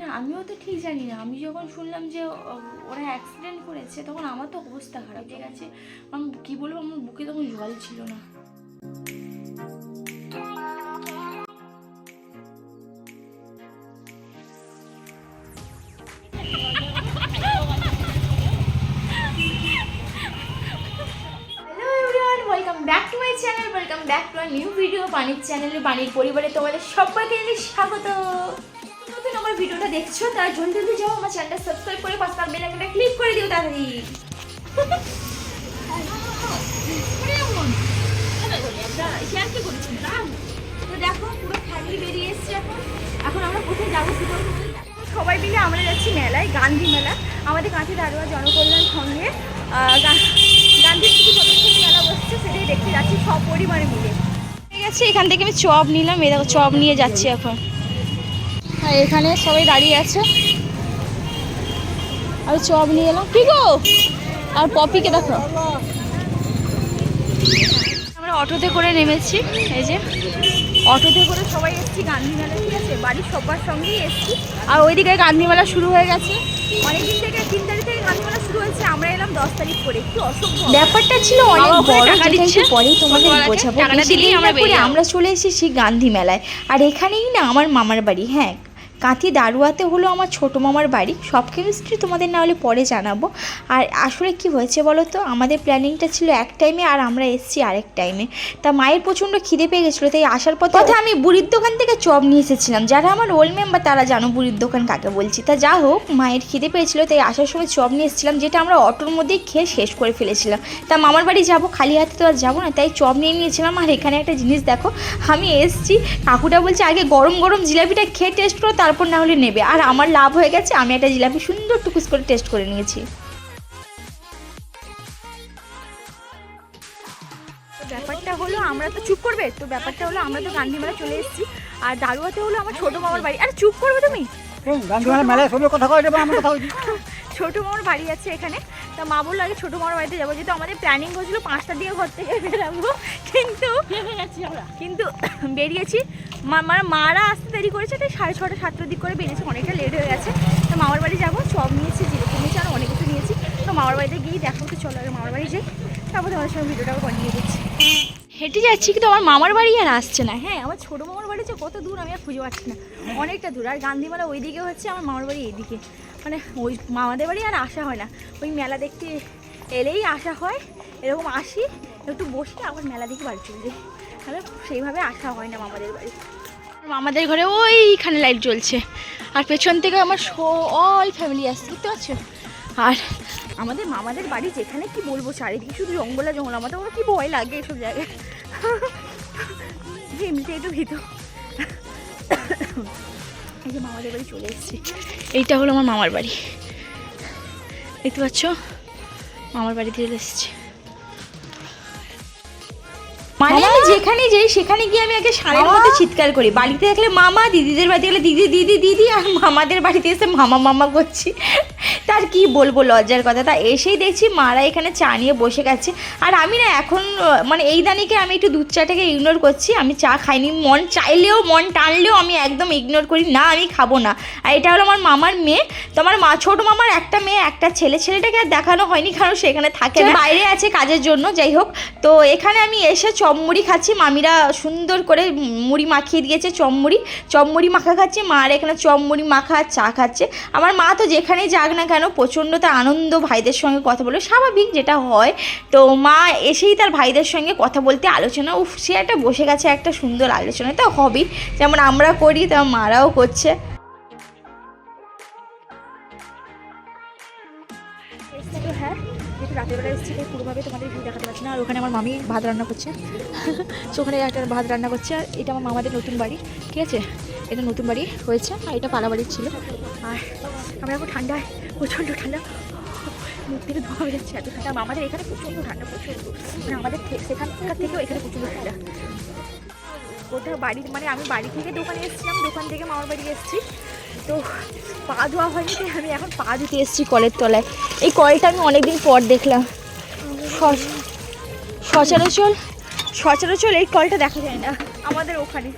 না, আমিও তো ঠিক জানি না। আমি যখন শুনলাম যে ওরা অ্যাক্সিডেন্ট করেছে, তখন আমার তো অবস্থা খারাপ। ঠিক আছে? আমি কী বলব, আমার বুকে তখন জল ছিল না। চ্যানেল ব্যাক নিউ ভিডিও পানির চ্যানেলে পানির পরিবারে তোমাদের সবাইকে স্বাগত। আমার ভিডিওটা দেখছ তার জলদি জলদি যাও আমার চ্যানেলটা সাবস্ক্রাইব করে পাশে বেল আইকনটা ক্লিক করে দিও তাড়াতাড়ি। তো দেখো পুরো ফ্যামিলি বেরিয়ে এসছে এখন। এখন আমরা কোথায় যাব কি সবাই মিলে আমরা যাচ্ছি মেলায় গান্ধী মেলা। আমাদের কাছে দাঁড়োয়া জনকল্যাণ সঙ্গে আহ, গা- গান্ধী স্মৃতি মেলা বসছে সেটাই দেখতে যাচ্ছি সব পরিবারে মিলে এখান থেকে আমি চপ নিলাম দেখো চপ নিয়ে যাচ্ছি এখন। এখানে সবাই দাঁড়িয়ে আছে। আর চপ নিয়ে এলাম। কি গো? আর পপিকে দেখো? আমরা অটোতে করে নেমেছি এই যে। অটোতে করে সবাই এসেছি গান্ধী মেলা ঠিক আছে? বাড়ির সবার সঙ্গেই এসেছি। আর ওইদিকে গান্ধী মেলা শুরু হয়ে গেছে। অনেকদিন থেকে তিন তারিখ থেকে গান্ধী মেলা শুরু হয়েছে আমরা এলাম দশ তারিখ করে একটু অসম্ভব! ব্যাপারটা ছিল অনেক বড় যেটা পরেই তোমাদের বোঝাবো। আমরা চলে এসেছি গান্ধী মেলায় আর এখানেই না আমার মামার বাড়ি হ্যাঁ। কাঁথি দারুয়াতে হলো আমার ছোটো মামার বাড়ি। সব কেমিস্ট্রি তোমাদের না হলে পরে জানাব। আর আসলে কি হয়েছে বলো তো আমাদের প্ল্যানিংটা ছিল এক টাইমে আর আমরা এসেছি আরেক টাইমে তা মায়ের প্রচণ্ড খিদে পেয়ে গেছিল তাই আসার পথে কথা আমি বুড়ির দোকান থেকে চপ নিয়ে এসেছিলাম। যারা আমার ওল্ড মেম্বার তারা জানো বুড়ির দোকান কাকে বলছি। তা যা হোক মায়ের খিদে পেয়েছিল তাই আসার সময় চপ নিয়ে এসেছিলাম যেটা আমরা অটোর মধ্যেই খেয়ে শেষ করে ফেলেছিলাম। তা মামার বাড়ি যাব খালি হাতে তো আর যাব না তাই চপ নিয়ে নিয়েছিলাম। আর এখানে একটা জিনিস দেখো আমি এসেছি কাকুটা বলছে আগে গরম গরম জিলাপিটা খেয়ে টেস্ট করো তারপর না হলে নেবে। আর আমার লাভ হয়ে গেছে আমি একটা জিলাপি সুন্দর টুকুস করে টেস্ট করে নিয়েছি। ব্যাপারটা হলো আমরা তো চুপ করবে তো ব্যাপারটা হলো আমরা তো গান্ধী মেলা চলে এসেছি। আর দারুয়াতে হলো আমার ছোট মামার বাড়ি। আর চুপ করবে তুমি? গান্ধীমেলা মেলায় সবাই কথা কয় দেবো আমরা কথা ছোটো মামার বাড়ি আছে এখানে। তা মা বলল আগে ছোটো মামার বাড়িতে যাব। যেহেতু আমাদের প্ল্যানিং হয়েছিল পাঁচটা দিয়ে ঘর থেকে বেরাবো। কিন্তু কিন্তু বেরিয়েছি। মা মানে মারা আসতে দেরি করেছে তাই সাড়ে ছটা সাতটার দিক করে বেরিয়েছে। অনেকটা লেট হয়ে গেছে। তো মামার বাড়ি যাব সব নিয়েছি যেরকম নিয়েছি আর অনেক কিছু নিয়েছি। তো মামার বাড়িতে গিয়ে দেখো তো চলো আগে মামার বাড়ি যাই। তারপর তোমাদের সঙ্গে ভিডিওটাও বানিয়ে দিচ্ছি। হেঁটে যাচ্ছি কিন্তু আমার মামার বাড়ি আর আসছে না। হ্যাঁ আমার ছোটো মামার বাড়ি যে কত দূর আমি আর খুঁজে পাচ্ছি না। অনেকটা দূর। আর গান্ধীমালা ওইদিকে হচ্ছে আমার মামার বাড়ি এইদিকে মানে ওই মামাদের বাড়ি আর আসা হয় না। ওই মেলা দেখতে এলেই আসা হয়। এরকম আসি, একটু বসি, আবার মেলা দেখে বাড়ি চলে যাই। তাহলে সেইভাবে আসা হয় না মামাদের বাড়ি। মামাদের ঘরে ওইখানে লাইট জ্বলছে। আর পেছন থেকে আমার অল ফ্যামিলি আসছে বুঝতে পারছ আর আমাদের মামাদের বাড়ি যেখানে কি বলব, চারিদিকে শুধু জঙ্গল জঙ্গল, আমাদের ওরা কি ভয় লাগে এসব জায়গায়। এমনিতে একটু ভীত এই যে মামাদের বাড়ি চলে এসেছি। এইটা হলো আমার মামার বাড়ি। দেখতে পাচ্ছ? মামার বাড়ি চলে এসেছি। মানে আমি যেখানে যাই সেখানে গিয়ে আমি আগে সারের মধ্যে চিৎকার করি। বাড়িতে দেখলে মামা দিদিদের বাড়িতে গেলে দিদি দিদি দিদি আর মামাদের বাড়িতে এসে মামা মামা করছি। তার কি বলব লজ্জার কথা? তা এসেই দেখছি মারা এখানে চা নিয়ে বসে গেছে। আর আমি না এখন মানে এই দানিকে আমি একটু দুধ চাটাকে ইগনোর করছি। আমি চা খাইনি মন চাইলেও মন টানলেও আমি একদম ইগনোর করি না আমি খাব না। আর এটা হলো আমার মামার মেয়ে। তো আমার মা ছোটো মামার একটা মেয়ে একটা ছেলে। ছেলেটাকে আর দেখানো হয়নি কারণ সেখানে থাকে না। বাইরে আছে কাজের জন্য যাই হোক। তো এখানে আমি এসে চপমুড়ি খাচ্ছি, মামিরা সুন্দর করে মুড়ি মাখিয়ে দিয়েছে চপমুড়ি চপমুড়ি মাখা খাচ্ছি আর এখানে চপমুড়ি মাখা, চা খাচ্ছে। আমার মা তো যেখানেই যাক না কেন, প্রচণ্ড আনন্দ ভাইদের সঙ্গে কথা বলে স্বাভাবিক যেটা হয়, তো মা এসেই তার ভাইদের সঙ্গে কথা বলতে আলোচনা, উফ, সে একটা বসে গেছে একটা সুন্দর আলোচনা তো হবেই যেমন আমরা করি তেমন মারাও করছে। হ্যাঁ যেহেতু রাতের বেলা এসেছি পুরোভাবে তোমাদের আর ওখানে আমার মামি ভাত রান্না করছে। তো ওখানে একটা ভাত রান্না করছে আর এটা আমার মামাদের নতুন বাড়ি, ঠিক আছে? এটা নতুন বাড়ি হয়েছে আর এটা পালা বাড়ির ছিল। আর আমরা এখন ঠান্ডায়, প্রচণ্ড ঠান্ডা। মুখ থেকে ধোয়া যাচ্ছে এত ঠান্ডা। আমাদের এখানে প্রচণ্ড ঠান্ডা, প্রচণ্ড। মানে আমাদের সেখানকার থেকেও এখানে প্রচণ্ড ঠান্ডা। কোথাও বাড়ি মানে আমি বাড়ি থেকে দোকানে এসেছিলাম, দোকান থেকে মামার বাড়ি এসেছি। তো পা ধোয়া হয়নি আমি এখন পা ধুতে এসেছি কলের তলায়। এই কলটা আমি অনেকদিন পর দেখলাম। সচরাচর সচরাচর এই কলটা দেখা যায় না আমাদের ওখানে।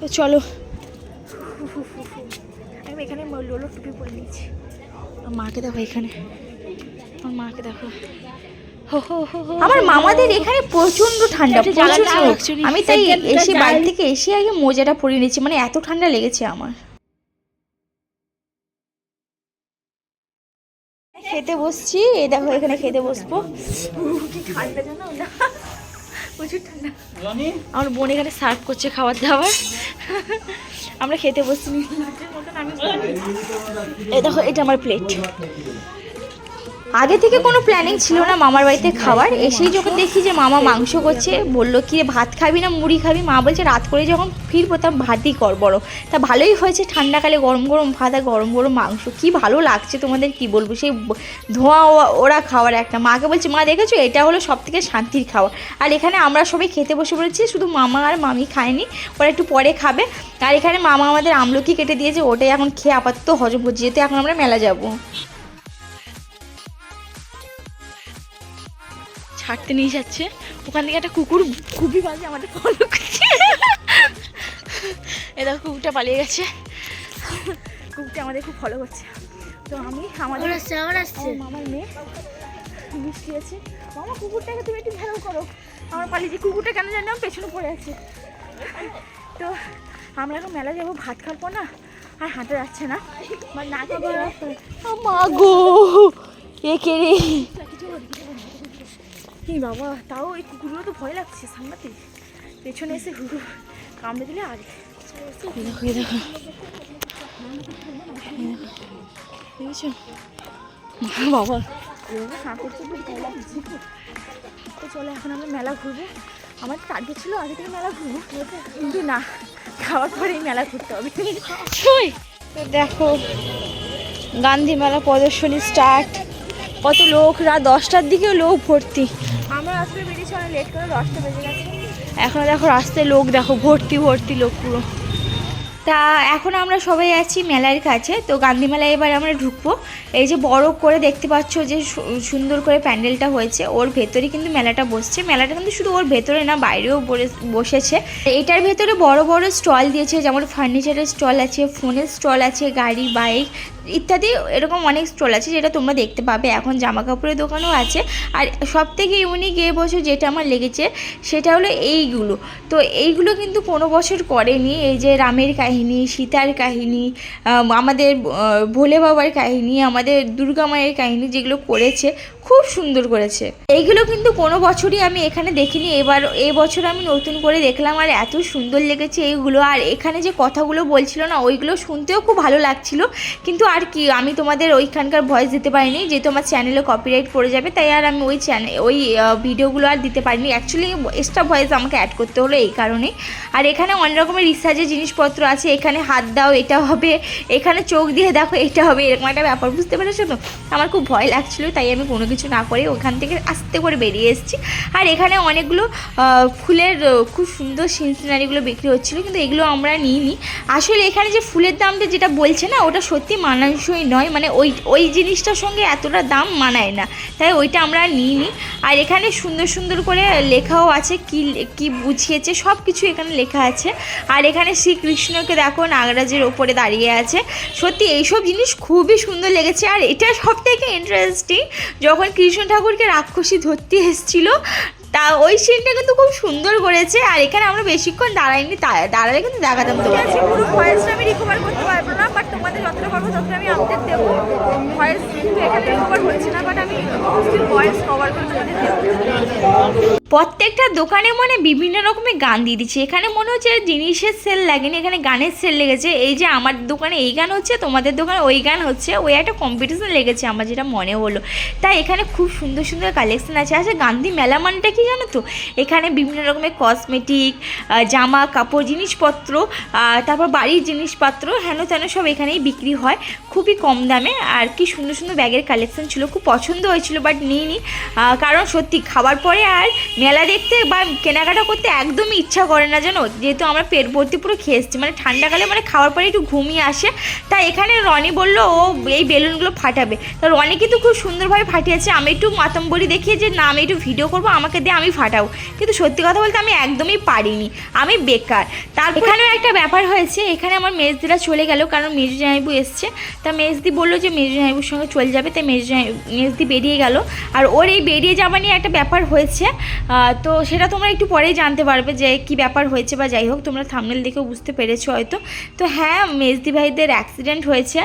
তো চলো। আমি এখানে লোলো টুপি পরে নিয়েছি। আর মাকে দেখো এখানে। আমার মাকে দেখো। আমার মামাদের এখানে প্রচণ্ড ঠান্ডা প্রচুর। আমি তাই এসে বাড়ি থেকে এসে আগে মোজাটা পরিয়ে নিচ্ছি মানে এত ঠান্ডা লেগেছে আমার। খেতে বসছি এই দেখো এখানে খেতে বসবো। ঠান্ডা জানো না প্রচুর ঠান্ডা আমার বোন এখানে সার্ভ করছে খাবার দাবার। আমরা খেতে বসছি। এই দেখো এটা আমার প্লেট আগে থেকে কোনো প্ল্যানিং ছিল না মামার বাড়িতে খাওয়ার। এসেই যখন দেখি যে মামা মাংস করছে, বলল, কি ভাত খাবি না, মুড়ি খাবি? মা বলছে, রাত করে যখন ফিরবো, তা ভাতই কর বড়। তা ভালোই হয়েছে, ঠান্ডাকালে গরম গরম ভাত আর গরম গরম মাংস। কি ভালো লাগছে তোমাদের, কি বলব? সেই ধোঁয়া ওরা খাওয়ার একটা। মাকে বলছে, মা, দেখেছ? এটা হলো সব থেকে শান্তির খাওয়া আর এখানে আমরা সবাই খেতে বসে পড়েছি, শুধু মামা আর মামি খায়নি, ওরা একটু পরে খাবে। আর এখানে মামা আমাদের আমলকি কেটে দিয়েছে, ওটাই এখন খেয়ে আপাতত হজম হচ্ছে, যেহেতু এখন আমরা মেলা যাব। ছাড়তে নিয়ে যাচ্ছে। ওখান থেকে একটা কুকুর খুবই বাজে আমাদের ফলো করছে। এ দেখো কুকুরটা পালিয়ে গেছে। কুকুরটা আমাদের খুব ফলো করছে। তো আমি আমাদের মামার মেয়ে। মিষ্টি আছে। মামা কুকুরটাকে তুমি একটু ঘেরাও করো। আমার পালিয়ে যে কুকুরটা কেন জানি আমার পেছনে পড়ে আছে। তো আমরা এখন মেলা যাব ভাত খাব না আর হাঁটা যাচ্ছে না। না খাব। মা গো এ কে রে? কি বাবা তাও এই কুকুরগুলো তো ভয় লাগছে সামলাতে পেছনে এসে হুড়ু কামড়ে দিলে এই দেখো বাবা তো চলো এখন আমরা মেলা ঘুরবো আমার টার্গেট ছিল আগে থেকে মেলা ঘুরবো কিন্তু না খাওয়ার পরেই মেলা ঘুরতে হবে দেখো গান্ধী মেলা প্রদর্শনী স্টার্ট কত লোক রাত দশটার দিকেও লোক ভর্তি এখন দেখো রাস্তায় লোক, দেখো ভর্তি ভর্তি লোক পুরো। তা এখন আমরা সবাই আছি মেলার কাছে, তো গান্ধী মেলায় এবার আমরা ঢুকবো। এই যে বড় করে দেখতে পাচ্ছ যে সুন্দর করে প্যান্ডেলটা হয়েছে, ওর ভেতরে কিন্তু মেলাটা বসছে। মেলাটা কিন্তু শুধু ওর ভেতরে না, বাইরেও বসেছে। এটার ভেতরে বড় বড় স্টল দিয়েছে, যেমন ফার্নিচারের স্টল আছে ফোনের স্টল আছে, গাড়ি বাইক ইত্যাদি এরকম অনেক স্টল আছে যেটা তোমরা দেখতে পাবে। এখন জামা কাপড়ের দোকানও আছে। আর সব থেকে ইউনিক এ বছর যেটা আমার লেগেছে, সেটা হলো এইগুলো। তো এইগুলো কিন্তু কোনো বছর করেনি। এই যে রামের কাহিনী, সীতার কাহিনী আমাদের ভোলে বাবার কাহিনী, আমাদের দুর্গা মায়ের কাহিনী যেগুলো করেছে খুব সুন্দর করেছে। এইগুলো কিন্তু কোনো বছরই আমি এখানে দেখিনি। এবার এই বছর আমি নতুন করে দেখলাম আর এত সুন্দর লেগেছে এইগুলো। আর এখানে যে কথাগুলো বলছিল না, ওইগুলো শুনতেও খুব ভালো লাগছিল। কিন্তু আর কি, আমি তোমাদের ওইখানকার ভয়েস দিতে পারিনি। যেহেতু আমার চ্যানেলে কপিরাইট পড়ে যাবে, তাই আর আমি ওই চ্যানেল ওই ভিডিওগুলো আর দিতে পারিনি। অ্যাকচুয়ালি এক্সট্রা ভয়েস আমাকে অ্যাড করতে হলো এই কারণেই। আর এখানে অনেক রকমের রিসার্চের জিনিসপত্র আছে। এখানে হাত দাও, এটা হবে, এখানে চোখ দিয়ে দেখো, এটা হবে, এরকম একটা ব্যাপার। বুঝতে পেরেছ তো? আমার খুব ভয় লাগছিল, তাই আমি কোনো কিছু না করে ওখান থেকে আস্তে করে বেরিয়ে এসেছি। আর এখানে অনেকগুলো ফুলের খুব সুন্দর সিনসিনারিগুলো বিক্রি হচ্ছিল, কিন্তু এগুলো আমরা নিইনি। আসলে এখানে যে ফুলের দামটা যেটা বলছে না, ওটা সত্যি মানানসই নয় মানে ওই ওই জিনিসটার সঙ্গে এতটা দাম মানায় না। তাই ওইটা আমরা নিইনি। আর এখানে সুন্দর সুন্দর করে লেখাও আছে, কি কি বুঝিয়েছে, সব কিছু এখানে লেখা আছে। আর এখানে শ্রীকৃষ্ণকে দেখো, নাগরাজের ওপরে দাঁড়িয়ে আছে। সত্যি এইসব জিনিস খুবই সুন্দর লেগেছে, আর এটা সব থেকে ইন্টারেস্টিং যখন কৃষ্ণ ঠাকুরকে রাক্ষসী ধরতে এসেছিল। তা ওই সিনটা কিন্তু খুব সুন্দর করেছে। আর এখানে আমরা বেশিক্ষণ দাঁড়াইনি দাঁড়ালে কিন্তু দেখাতাম তো পুরো ভয়েসটা আমি রিকভার করতে পারব না বাট তোমাদের যতটা পারব ততটা আমি আপডেট দেবো। ভয়েস কিন্তু এখানে রিকভার হচ্ছে না বাট আমি ভয়েস কভার করে তোমাদের দেবো। প্রত্যেকটা দোকানে মানে বিভিন্ন রকমের গান দিয়ে দিচ্ছে। এখানে মনে হচ্ছে জিনিসের সেল লাগেনি, এখানে গানের সেল লেগেছে। এই যে আমার দোকানে এই গান হচ্ছে, তোমাদের দোকানে ওই গান হচ্ছে, ওই একটা কম্পিটিশন লেগেছে আমার যেটা মনে হলো। তাই এখানে খুব সুন্দর সুন্দর কালেকশন আছে। আচ্ছা গান্ধী মেলা মানটা কি জানো তো? এখানে বিভিন্ন রকমের কসমেটিক জামা, কাপড়, জিনিসপত্র তারপর বাড়ির জিনিসপত্র, হেন তেন সব এখানেই বিক্রি হয়। খুবই কম দামে। আর কি সুন্দর সুন্দর ব্যাগের কালেকশন ছিল। খুব পছন্দ হয়েছিল বাট নিইনি। কারণ সত্যি খাবার পরে আর মেলা দেখতে বা কেনাকাটা করতে একদমই ইচ্ছা করে না জানো? যেহেতু আমরা পেট ভর্তি পুরো খেয়ে এসছি। মানে ঠান্ডাকালে মানে খাওয়ার পরে একটু ঘুমিয়ে আসে। তাই এখানে রনি বলল, ও এই বেলুনগুলো ফাটাবে। তো রনি কিন্তু খুব সুন্দরভাবে ফাটিয়েছে। আমি একটু মাতম্বরি দেখিয়ে যে, না, আমি একটু ভিডিও করব, আমাকে দিয়ে আমি ফাটাবো। কিন্তু সত্যি কথা বলতে আমি একদমই পারিনি। আমি বেকার। তার এখানেও একটা ব্যাপার হয়েছে। এখানে আমার মেজদিরা চলে গেল, কারণ মেজু জামাইবু এসছে। তা মেজদি বলল যে মেজু জামাইবুর সঙ্গে চলে যাবে। তাই মেজু মেজদি বেরিয়ে গেল। আর ওর এই বেরিয়ে যাওয়া নিয়ে একটা ব্যাপার হয়েছে। তো সেটা তোমরা একটু পরেই জানতে পারবে যে কি ব্যাপার হয়েছে বা যাই হোক, তোমরা থামনেল দেখেও বুঝতে পেরেছ হয়তো। তো হ্যাঁ মেজদি ভাইদের অ্যাক্সিডেন্ট হয়েছে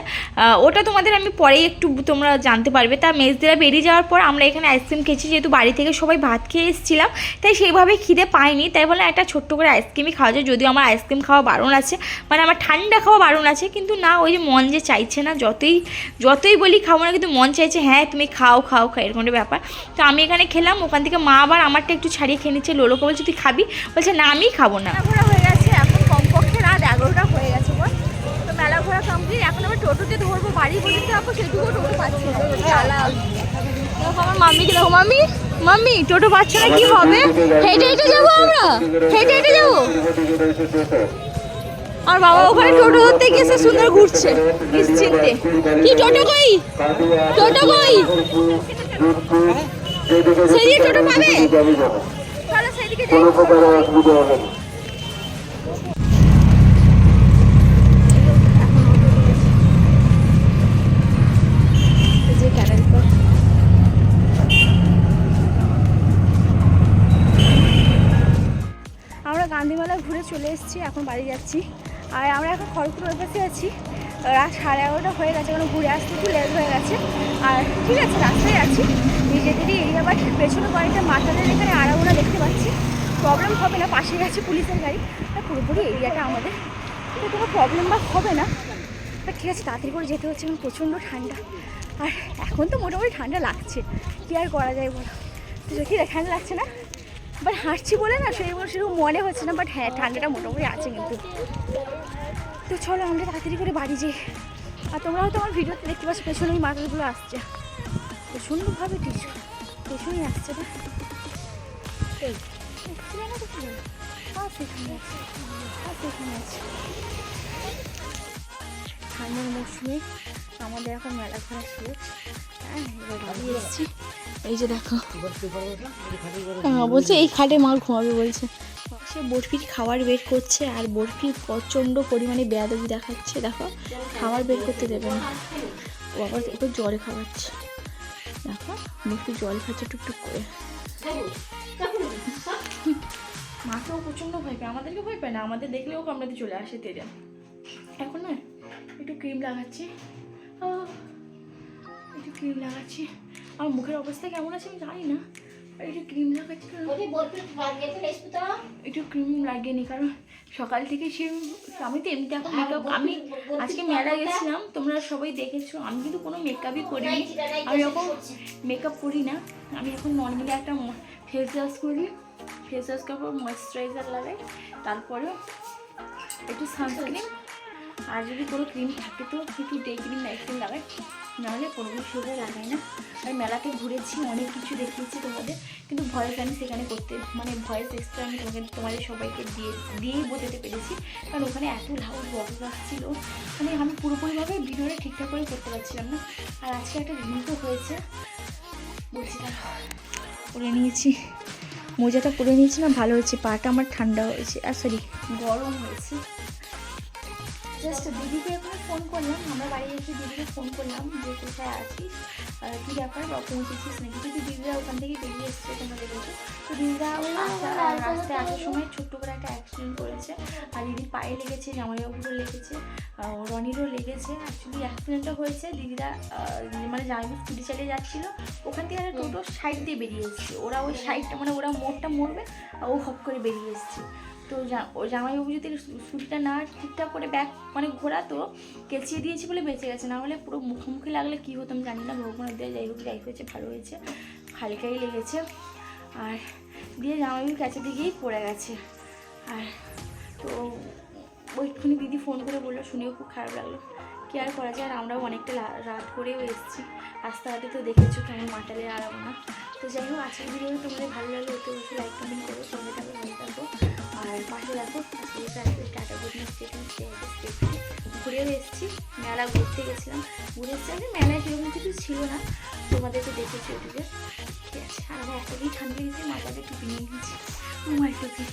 ওটা তোমাদের আমি পরেই একটু তোমরা জানতে পারবে। তা মেজদিরা বেরিয়ে যাওয়ার পর আমরা এখানে আইসক্রিম খেয়েছি, যেহেতু বাড়ি থেকে সবাই ভাত খেয়ে এসেছিলাম, তাই সেইভাবে খিদে পাইনি। তাই বলে একটা ছোট্ট করে আইসক্রিমই খাওয়া যায়। যদিও আমার আইসক্রিম খাওয়া বারণ আছে মানে আমার ঠান্ডা খাওয়া বারণ আছে, কিন্তু না, ওই যে মন যে চাইছে না, যতই যতই বলি খাব না, কিন্তু মন চাইছে হ্যাঁ তুমি খাও খাও খাও এরকম ব্যাপার। তো আমি এখানে খেলাম, ওখান থেকে মা আবার আমারটা একটু ছাড়িয়ে খেয়ে নিচ্ছে। লোলোকে বলছে তুই খাবি? বলছে না আমি খাব না। ঘোরা হয়ে গেছে এখন কমপক্ষে রাত এগারোটা হয়ে গেছে বল। তো মেলা ঘোরা কমপ্লিট এখন আবার টোটোতে ধরবো বাড়ি পর্যন্ত যাব সেটুকুও টোটো পাচ্ছি আমার মাম্মিকে দেখো মাম্মি মাম্মি টোটো পাচ্ছে না কি হবে? হেঁটে হেঁটে যাব আমরা। হেঁটে হেঁটে যাব। আর বাবা ওখানে টোটো ধরতে গিয়েছে সুন্দর ঘুরছে নিশ্চিন্তে। কি টোটো কই? টোটো কই? সেদিকে টোটো পাবে। চলো সেদিকে যাই যে ক্যানেল পথ আমরা গান্ধীমেলা ঘুরে চলে এসেছি এখন বাড়ি যাচ্ছি। আর আমরা এখন খড়গপুর পাশে আছি। রাত সাড়ে এগারোটা হয়ে গেছে, এখন ঘুরে আসতে একটু লেট হয়ে গেছে। আর ঠিক আছে, রাস্তায় আছি। নিজেদেরই এরিয়া বাট পেছনে কয়েকটা মাথাদের এখানে আড়াগোড়া দেখতে পাচ্ছি। প্রবলেম হবে না পাশে গেছে পুলিশের গাড়ি। আর পুরোপুরি এরিয়াটা আমাদের। তো কোনো প্রবলেম বা হবে না। তা ঠিক আছে, তাড়াতাড়ি করে যেতে হচ্ছে এখন প্রচণ্ড ঠান্ডা। আর এখন তো মোটামুটি ঠান্ডা লাগছে। কী আর করা যায় বলো? তো দেখি ঠান্ডা লাগছে না। বাট হাঁটছি বলে না সেরকম সেরকম মনে হচ্ছে না বাট হ্যাঁ ঠান্ডাটা মোটামুটি আছে কিন্তু। তো চলো আমরা তাড়াতাড়ি করে বাড়ি যাই। আর তোমরা হয়তো আমার ভিডিওতে দেখতে পাচ্ছ পেছনে ওই মাথাগুলো আসছে। প্রচণ্ডভাবে কিছু পেছনেই আসছে না। ঠান্ডার মৌসুমে আমাদের এখন মেলা ঘোরা হ্যাঁ এসেছি। এই যে দেখো। হ্যাঁ বলছে এই খাটে মাল ঘুমাবে বলছে। সে বরফির খাবার বের করছে আর বরফি প্রচণ্ড পরিমাণে বেয়াদবি দেখাচ্ছে। দেখো, খাবার বের করতে দেবে না। ও আবার একটু জলে খাওয়াচ্ছে। দেখো, বরফি জল খাচ্ছে টুকটুক করে। মাকেও প্রচণ্ড ভয় পায়। আমাদেরকে ভয় পায় না? আমাদের দেখলেও কামড়াতে চলে আসে তেরে। এখন না, একটু ক্রিম লাগাচ্ছি। একটু ক্রিম লাগাচ্ছি। আমার মুখের অবস্থা কেমন আছে আমি জানি না। একটু ক্রিম লাগাচ্ছি একটু ক্রিম লাগিয়ে নি কারণ সকাল থেকে সে আমি তো এমনিতে এখন মেকআপ আমি আজকে মেলা গেছিলাম তোমরা সবাই দেখেছ আমি কিন্তু কোনো মেকআপই করিনি। আমি এখন মেকআপ করি না আমি এখন নর্মালি একটা ফেস ওয়াশ করি। ফেস ওয়াশ করার পর ময়েশ্চারাইজার লাগাই তারপরে একটু সানস্ক্রিন আর যদি কোনো ক্রিম থাকে তো একটু ডে ক্রিম নাইট ক্রিম লাগাই নাহলে কোনো কিছু লাগাই না। আমি মেলাতে ঘুরেছি, অনেক কিছু দেখিয়েছি তোমাদের। কিন্তু ভয়েস আমি সেখানে করতে মানে ভয়েস এক্সট্রা আমি তোমাকে, তোমাদের সবাইকে দিয়ে, দিয়েই বোঝাতে পেরেছি। কারণ ওখানে এত লাউড বক্স আসছিল। মানে আমি পুরোপুরিভাবে ভিডিওটা ঠিকঠাক করে করতে পারছিলাম না। আর আজকে একটা রিলও হয়েছে। বলছি করে নিয়েছি। মোজাটা পরে নিয়েছি না, ভালো হয়েছে, পাটা আমার ঠান্ডা হয়েছে। আর সরি গরম হয়েছে। জাস্ট দিদিকে এখন ফোন করলাম। আমরা বাড়ি এসে দিদিকে ফোন করলাম যে কোথায় আছিস কী ব্যাপার বা পৌঁছেছিস নাকি কিন্তু দিদিরা ওখান থেকে বেরিয়ে এসছে তোমরা দেখেছ। তো দিদিরা ওই রাস্তা- রাস্তায় আসার সময় ছোট্ট করে একটা অ্যাক্সিডেন্ট করেছে। আর দিদির পায়ে লেগেছে জামাইবাবুরও লেগেছে রনিরও লেগেছে। অ্যাকচুয়ালি অ্যাক্সিডেন্টটা হয়েছে। দিদিরা মানে জামাইবাবু স্কুটি চালিয়ে যাচ্ছিল। ওখান থেকে একটা টোটো সাইড দিয়ে বেরিয়ে এসছে। ওরা ওই সাইডটা মানে ওরা মোড়টা মরবে ও হপ করে বেরিয়ে এসছে। তো জামাইবাবু যদি স্কুটিটা না ঠিকঠাক করে ব্যাক মানে ঘোরাতো, কেচিয়ে দিয়েছি বলে বেঁচে গেছে। না হলে পুরো মুখোমুখি লাগলে কী হতো আমি জানি না, ভগবানের দিয়ে, যাই হোক, যাই হয়েছে, ভালো হয়েছে হালকাই লেগেছে। আর দিয়ে জামাইবাবু কাছে দিকেই পড়ে গেছে। আর তো ওইখানে দিদি ফোন করে বলল, শুনেও, খুব খারাপ লাগল। কি আর করা যায়? আর আমরাও অনেকটা রাত করেও এসেছি। রাস্তাঘাটে তো দেখেছ কেমন মাটালে আরাম না। তো যাই হোক, আজকের ভিডিও তোমাদের ভালো লাগলে, অতি অবশ্যই লাইক কমেন্ট করো, সঙ্গে থাকো, ভালো থাকো। আর পাশে রাখো টাটা গুড নাইট ঘুরেও এসেছি। মেলা ঘুরতে গেছিলাম। ঘুরে এসেছি মেলায় সেরকম কিছু ছিল না। তোমাদেরকে দেখেছি ওদিকে। ঠিক আছে, আর আমার এতটাই ঠান্ডা লেগেছে, মাথাটা টুপি নিয়ে গেছি। টুপি